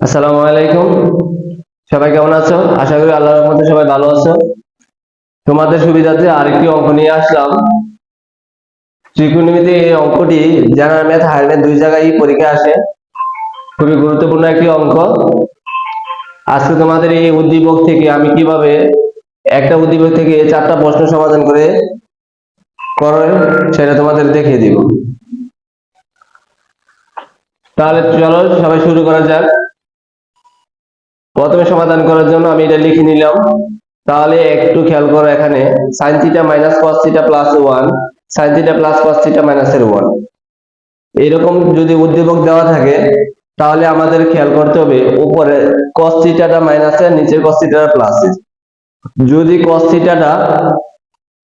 আসসালামু আলাইকুম। সবাই কেমন আছো? আশা করি আল্লাহর রহমতে সবাই ভালো আছো। তোমাদের সুবিধাতে আরেকটি অঙ্ক নিয়ে আসলাম। ত্রিকোণমিতি এই অঙ্কটি জেনারেল ম্যাথ হায়ার ম্যাথ দুই জায়গায় পরীক্ষা আসে, খুবই গুরুত্বপূর্ণ একটি অঙ্ক। আজকে তোমাদের এই উদ্দীপক থেকে আমি কীভাবে একটা উদ্দীপক থেকে চারটা প্রশ্ন সমাধান করে করে সেটা তোমাদের দেখিয়ে দিব। তাহলে চলো সবাই শুরু করা যাক। প্রথমে সমাধান করার জন্য আমি এটা লিখে নিলাম। তাহলে একটু খেয়াল করো এখানে sin theta minus cos theta plus one sin theta plus cos theta মাইনাসের ওয়ান এইরকম যদি উদ্দীপক দেওয়া থাকে, তাহলে আমাদের খেয়াল করতে হবে উপরে কস থিটাটা মাইনাসের নিচের কস প্লাসের যদি কস থিটাটা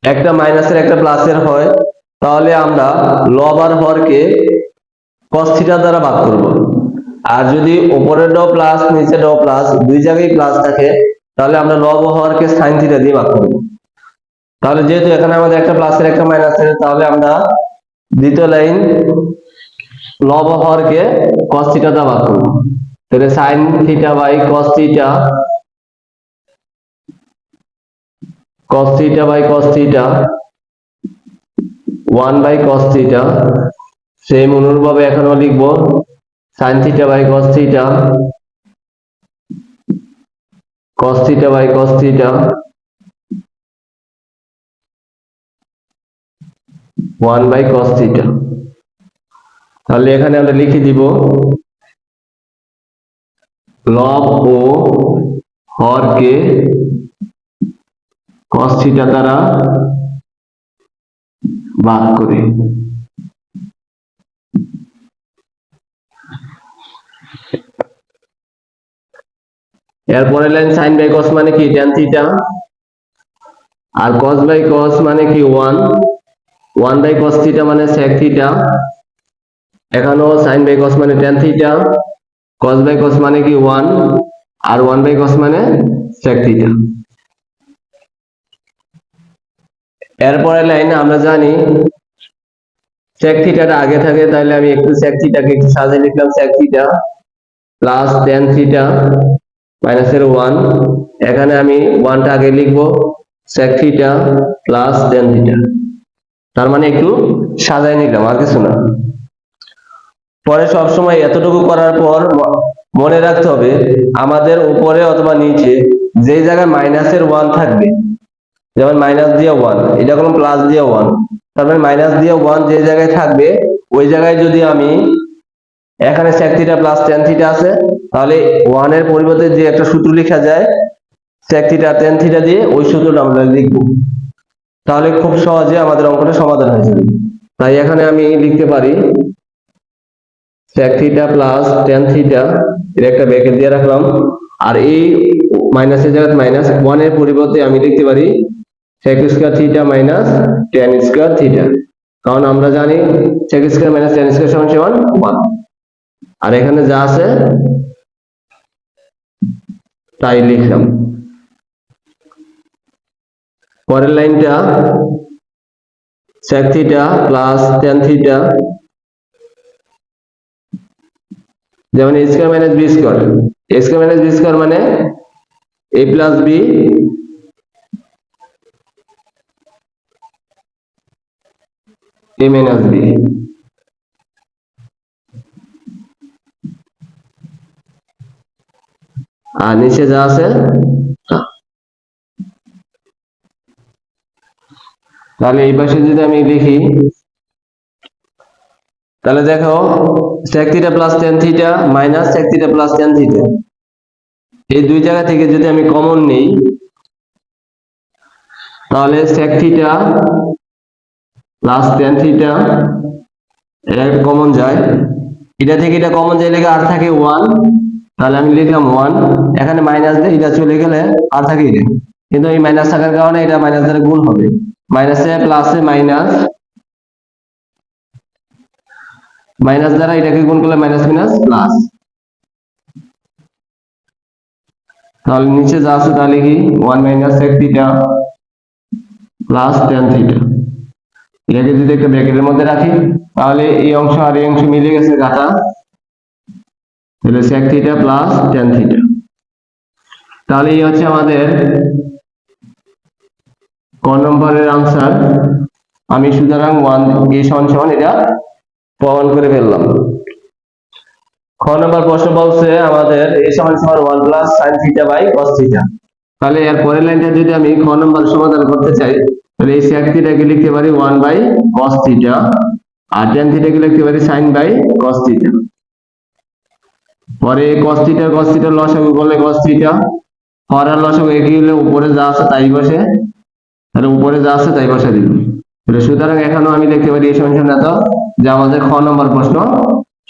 একটা মাইনাসের একটা প্লাসের হয়, তাহলে আমরা লব আর হরকে কস দ্বারা ভাগ করব। আর যদি উপরে ড প্লাস নিচে ড প্লাস, দুই জায়গায় প্লাস থাকে, তাহলে আমরা লব ও হরকে সাইন থিটা দিয়ে ভাগ করব। তাহলে যেহেতু এখানে আমাদের একটা প্লাসের একটা মাইনাসের তাহলে আমরা দ্বিতীয় লাইন লব হরকে cos থিটা দিয়ে ভাগ করব। তাহলে sin theta by cos theta cos theta by cos theta 1 by cos theta same অনুরূপভাবে এখানেও লিখব। Sin theta by cos theta cos theta by cos theta 1 by cos theta. তাহলে এখানে আমরা লিখে দিব লব ও হরকে cos থিটা দ্বারা ভাগ করি। এরপরে লাইন সাইন বাই কস মানে কি? tan থিটা আর cos বাই cos মানে কি? 1 1 বাই cos থিটা মানে sec থিটা এখানেও সাইন বাই cos মানে tan theta cos by cos মানে কি? 1 আর 1 বাই cos মানে sec থিটা এরপরে লাইনে আমরা জানি sec থিটাটা আগে থাকে তাহলে আমি একটু sec থিটাকে একটু সাজিয়ে লিখলাম sec theta plus tan theta মাইনাসের ওয়ান। এখানে আমি ওয়ানটা আগে লিখব, sec theta plus tan theta তার মানে একটু সাজাই নিলাম, আর কিছু না। পরে সব সময় এতটুকু করার পর মনে রাখতে হবে, আমাদের উপরে অথবা নিচে যে জায়গায় মাইনাসের ওয়ান থাকবে, যেমন মাইনাস দিয়ে ওয়ান, এটা কোনো প্লাস দিয়ে ওয়ান। তার মানে মাইনাস দিয়ে ওয়ান যে জায়গায় থাকবে, ওই জায়গায় যদি আমি এখানে sec theta plus tan theta আছে। তাহলে ওয়ানের পরিবর্তে যে একটা সূত্র লেখা যায়, sec থিটা tan থিটা দিয়ে ওই সূত্রটা আমরা লিখব। তাহলে খুব সহজে আমাদের অঙ্কটা সমাধান হয়ে যাবে। তাই এখানে আমি লিখতে পারি, sec theta plus tan theta এর একটা ব্র্যাকেট দিয়ে রাখলাম। আর এই মাইনাসের জায়গায় মাইনাস ওয়ানের পরিবর্তে আমি লিখতে পারি, sec square theta minus tan square theta কারণ আমরা জানি sec square minus tan square সমান 1 আর এখানে যা আছে, তাই লিখলাম। পরের লাইনটা, sec theta plus tan theta যেমন a square minus b square a square minus b square মানে a plus b a minus b আর নিচে যা আছে তাহলে এই পাশে যদি আমি লিখি, তাহলে দেখো, sec theta plus tan theta minus sec theta plus tan theta এই দুই জায়গা থেকে যদি আমি কমন নেই, তাহলে sec প্লাস tan থিটা এটা কমন যায়। এটা থেকে এটা কমন যায় লেগে আর থাকে 1 তাহলে আমি লিখলাম ওয়ান এখানে মাইনাস দিয়ে এটা চলে গেলে আর থাকে কিন্তু এই মাইনাস থাকার কারণে এটা মাইনাস দ্বারা গুণ হবে। মাইনাসে প্লাসে মাইনাস মাইনাস দ্বারা এটাকে গুণ করলে মাইনাস মাইনাস প্লাস তাহলে নিচে যা আছে তাহলে কি one minus sec theta plus tan theta এটাকে যদি একটা ব্র্যাকেটের মধ্যে রাখি, তাহলে এই অংশ আর এই অংশ মিলে গেছে গাটা তাহলে sec theta plus tan theta তাহলে এই হচ্ছে আমাদের ক নম্বরের আনসার আমি সুতরাং ওয়ান এ সমান সমান এটা প্রমাণ করে ফেললাম। খ নম্বর প্রশ্ন বলছে আমাদের এ সমান সমান one plus sin theta by cos theta তাহলে এর পরের লাইনটা যদি আমি খ নম্বর সমাধান করতে চাই, তাহলে এই sec থিটাকে লিখতে পারি ওয়ান বাই কস থিটা আর tan থিটাকে লিখতে পারি সাইন বাই কস থিটা পরে cos থিটা cos থিটা লসাগু করলে cos থিটা হরার লসাগু একই হলে উপরে যা আছে তাই বসে। তাহলে উপরে যা আছে তাই বসে দিল। সুতরাং এখানেও আমি দেখতে পারি এই সমান এত যে আমাদের খ নম্বর প্রশ্ন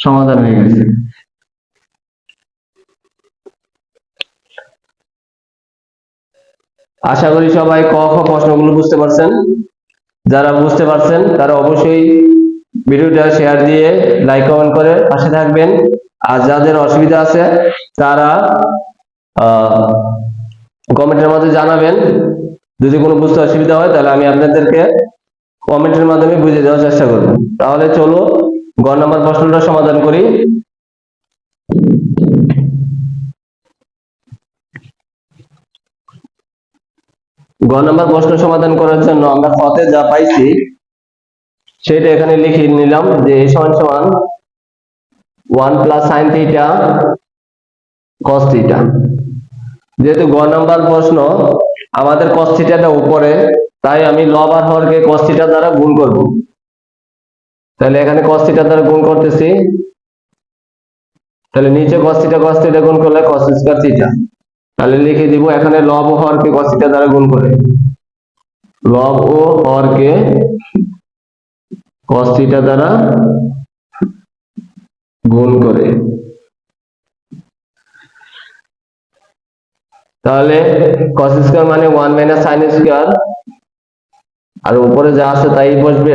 সমাধান হয়ে গেছে। আশা করি সবাই ক, খ প্রশ্নগুলো বুঝতে পারছেন। যারা বুঝতে পারছেন, তারা অবশ্যই ভিডিওটা শেয়ার দিয়ে লাইক কমেন্ট করে পাশে থাকবেন। আর যাদের অসুবিধা আছে, তারা কমেন্টের মধ্যে জানাবেন। যদি কোনো বুঝতে অসুবিধা হয়, তাহলে আমি আপনাদেরকে কমেন্টের মাধ্যমে বুঝিয়ে দেওয়ার চেষ্টা করব। তাহলে চলো গ নম্বর প্রশ্নটা সমাধান করি। গ নম্বর প্রশ্ন সমাধান করার জন্য আমরা পথে যা পাইছি সেটা এখানে লিখে নিলাম যে সমান সমান one plus sin theta cos theta. যেহেতু গ নম্বর প্রশ্ন, আমাদের কস থিটাটা উপরে, তাই আমি লব আর হরকে কস থিটা দ্বারা গুণ করব। তাহলে এখানে কস থিটা দ্বারা গুণ করতেছি। তাহলে নিচে cos থিটা cos থিটা গুণ করলে cos স্কয়ার থিটা। তাহলে লিখে দিব এখানে লব ও হরকে cos থিটা দ্বারা গুণ করে। লব ও হরকে cos থিটা দ্বারা গুণ করে। তাহলে cos স্কয়ার মানে 1 মাইনাস sin স্কয়ার আর উপরে যা আছে তাই বসবে।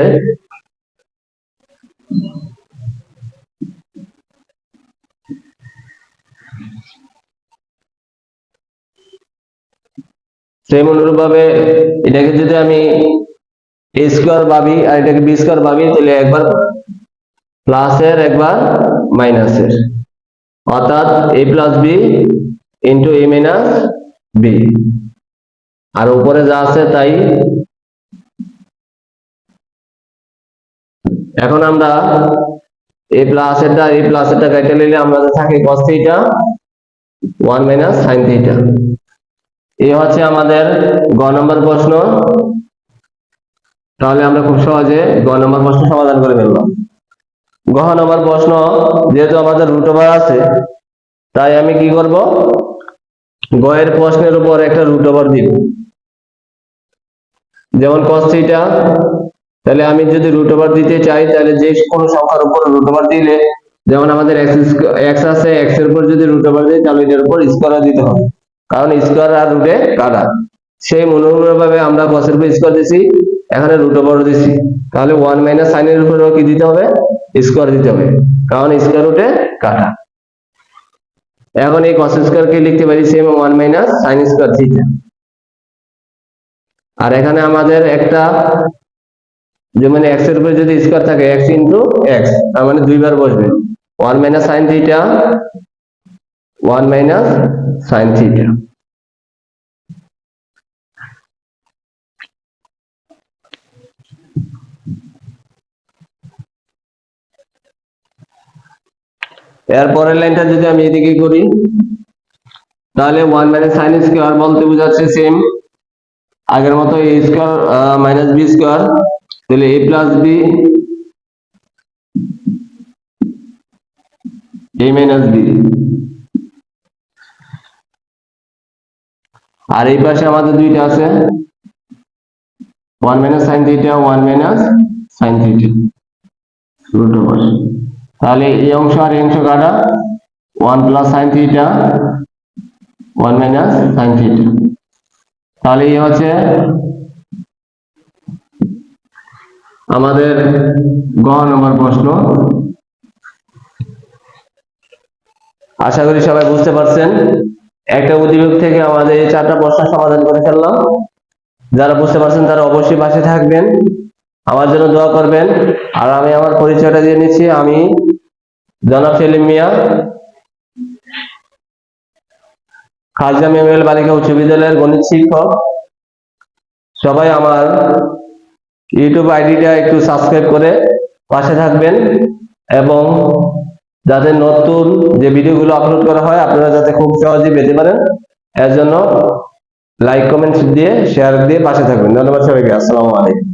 সেম অনুরূপভাবে এটাকে যদি আমি এ স্কোয়ার ভাবি আর এটাকে বি স্কোয়ার ভাবি তাহলে একবার প্লাসের একবার মাইনাসের অর্থাৎ A plus B into A minus B আর উপরে যা আছে তাই এখন আমরা এ প্লাসেরটা এ প্লাসেরটা কেটে নিলে আমাদের থাকে cos theta 1 minus sin theta এই হচ্ছে আমাদের গ নম্বর প্রশ্ন। তাহলে আমরা খুব সহজে গ নম্বর প্রশ্ন সমাধান করে ফেললাম গ নম্বর প্রশ্ন, যেহেতু আমাদের রুট ওভার আছে, তাই আমি কি করব? গ এর প্রশ্নের উপর একটা রুট ওভার দিব। যেমন cos তাহলে আমি যদি রুট ওভার দিতে চাই, তাহলে যে কোনো সংখ্যার উপর রুট ওভার দিলে, যেমন আমাদের x আছে, x এর উপর যদি রুট ওভার দিই, তাহলে এটার উপর স্কয়ার দিতে হবে। কারণ স্কয়ার আর রুটে কাটা। সেই ভাবে আমরা এর উপর স্কয়ার দিছি এখানে রুট ওভার দিছি তাহলে 1 মাইনাস এর উপর কি দিতে হবে? স্কয়ার দিতে হবে। কারণ স্কয়ার রুটে কাটা। এখন এই cos স্কয়ার কে লিখতে পারি same 1 minus sin square theta আর এখানে আমাদের একটা যে মানে x এর উপরে যদি স্কয়ার থাকে, x ইনটু x, তার মানে দুইবার বসবে। 1 minus sin theta 1 minus sin theta এরপরের লাইনটা যদি আমি এদিকে করি, তাহলে 1 মাইনাস sin স্কয়ার বলতে বোঝাচ্ছে সেম আগের মতো a square minus b square তাহলে a plus b, a minus b আর এই পাশে আমাদের দুইটা আছে। 1 minus sin theta 1 minus sin theta root over তাহলে এই অংশ আর এই অংশ কাটা। 1 plus sin theta 1 minus sin theta তাহলে এই হচ্ছে আমাদের গ নম্বর প্রশ্ন। আশা করি সবাই বুঝতে পারছেন। একটা উদ্দীপক থেকে আমাদের চারটা প্রশ্ন সমাধান করে ফেললাম। যারা বুঝতে পারছেন তারা অবশ্যই পাশে থাকবেন। আমার জন্য দোয়া করবেন। আর আমি আমার পরিচয়টা দিয়ে নিচ্ছি। আমি জনাব সেলিম মিয়া। খাজা মেমোরিয়াল বালিকা উচ্চ বিদ্যালয়ের গণিত শিক্ষক। সবাই আমার ইউটিউব আইডিটা একটু সাবস্ক্রাইব করে পাশে থাকবেন এবং যাতে নতুন যে ভিডিওগুলো আপলোড করা হয়, আপনারা যাতে খুব সহজে পেতে পারেন। এর জন্য লাইক কমেন্ট দিয়ে শেয়ার দিয়ে পাশে থাকবেন। ধন্যবাদ সবাইকে। আসসালামু আলাইকুম।